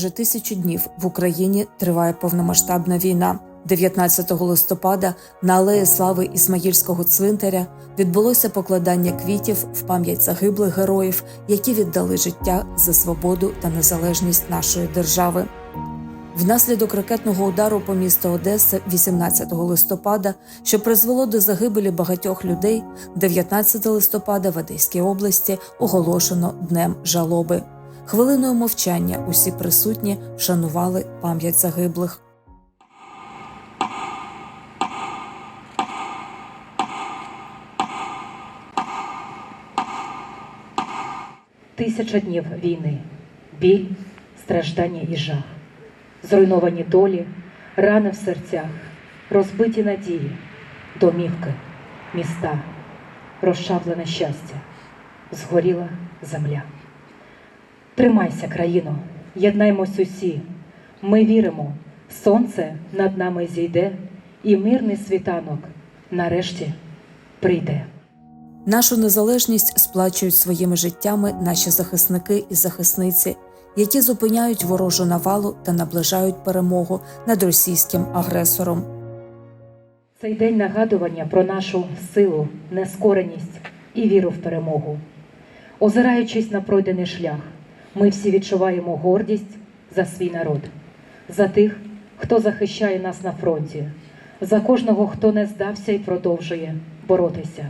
вже тисячу днів в Україні триває повномасштабна війна. 19 листопада на алеї слави Ісмаїльського цвинтаря відбулося покладання квітів в пам'ять загиблих героїв, які віддали життя за свободу та незалежність нашої держави. Внаслідок ракетного удару по місту Одеса 18 листопада, що призвело до загибелі багатьох людей, 19 листопада в Одеській області оголошено днем жалоби. Хвилиною мовчання усі присутні вшанували пам'ять загиблих. Тисяча днів війни, біль, страждання і жах, зруйновані долі, рани в серцях, розбиті надії, домівки, міста, розчавлене щастя, згоріла земля. Тримайся, країно, єднаймось усі. Ми віримо, сонце над нами зійде, і мирний світанок нарешті прийде. Нашу незалежність сплачують своїми життями наші захисники і захисниці, які зупиняють ворожу навалу та наближають перемогу над російським агресором. Цей день нагадування про нашу силу, нескореність і віру в перемогу. Озираючись на пройдений шлях, ми всі відчуваємо гордість за свій народ, за тих, хто захищає нас на фронті, за кожного, хто не здався і продовжує боротися.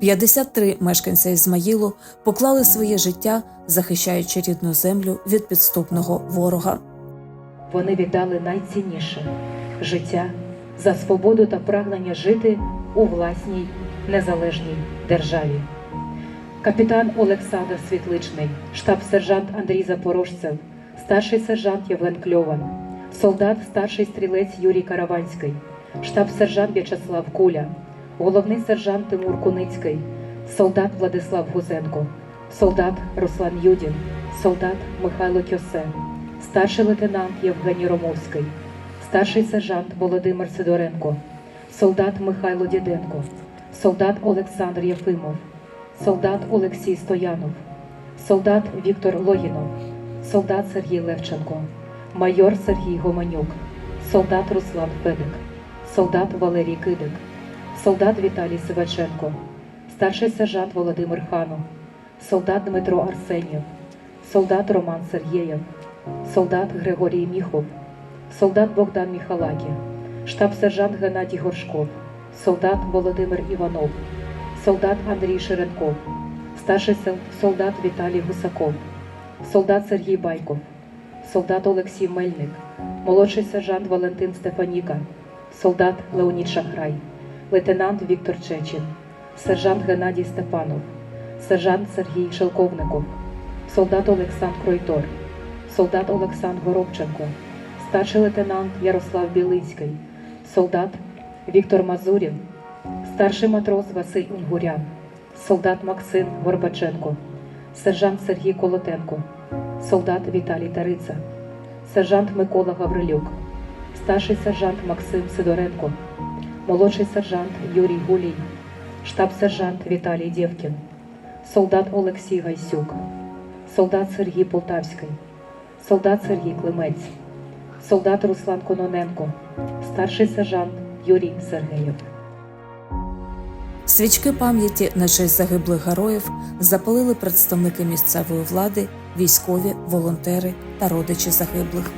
53 мешканця Ізмаїлу поклали своє життя, захищаючи рідну землю від підступного ворога. Вони віддали найцінніше життя за свободу та прагнення жити у власній незалежній державі. Капітан Олександр Світличний, штаб-сержант Андрій Запорожцев, старший сержант Євген Кльован, солдат старший стрілець Юрій Караванський, штаб-сержант В'ячеслав Куля, головний сержант Тимур Куницький, солдат Владислав Гузенко, солдат Руслан Юдін, солдат Михайло Кьосе, старший лейтенант Євгеній Ромовський, старший сержант Володимир Сидоренко, солдат Михайло Діденко, солдат Олександр Єфимов, солдат Олексій Стоянов, солдат Віктор Логінов, солдат Сергій Левченко, майор Сергій Гоманюк, солдат Руслан Федик, солдат Валерій Кидик, солдат Віталій Сиваченко, старший сержант Володимир Ханов, солдат Дмитро Арсенєв, солдат Роман Сергєєв, солдат Григорій Міхов, солдат Богдан Міхалакі, штаб-сержант Геннадій Горшков, солдат Володимир Іванов, солдат Андрій Ширенков, старший солдат Віталій Гусаков, солдат Сергій Байков, солдат Олексій Мельник, молодший сержант Валентин Стефаніка, солдат Леонід Шахрай, лейтенант Віктор Чечин, сержант Геннадій Степанов, сержант Сергій Шелковников, солдат Олександр Кройтор, солдат Олександр Горобченко, старший лейтенант Ярослав Білинський, солдат Віктор Мазурін, старший матрос Василь Унгурян, солдат Максим Горбаченко, сержант Сергій Колотенко, солдат Віталій Тариця, сержант Микола Гаврилюк, старший сержант Максим Сидоренко, молодший сержант Юрій Гулій, штаб-сержант Віталій Дєвкін, солдат Олексій Гайсюк, солдат Сергій Полтавський, солдат Сергій Климець, солдат Руслан Кононенко, старший сержант Юрій Сергеєв. Свічки пам'яті на честь загиблих героїв запалили представники місцевої влади, військові, волонтери та родичі загиблих.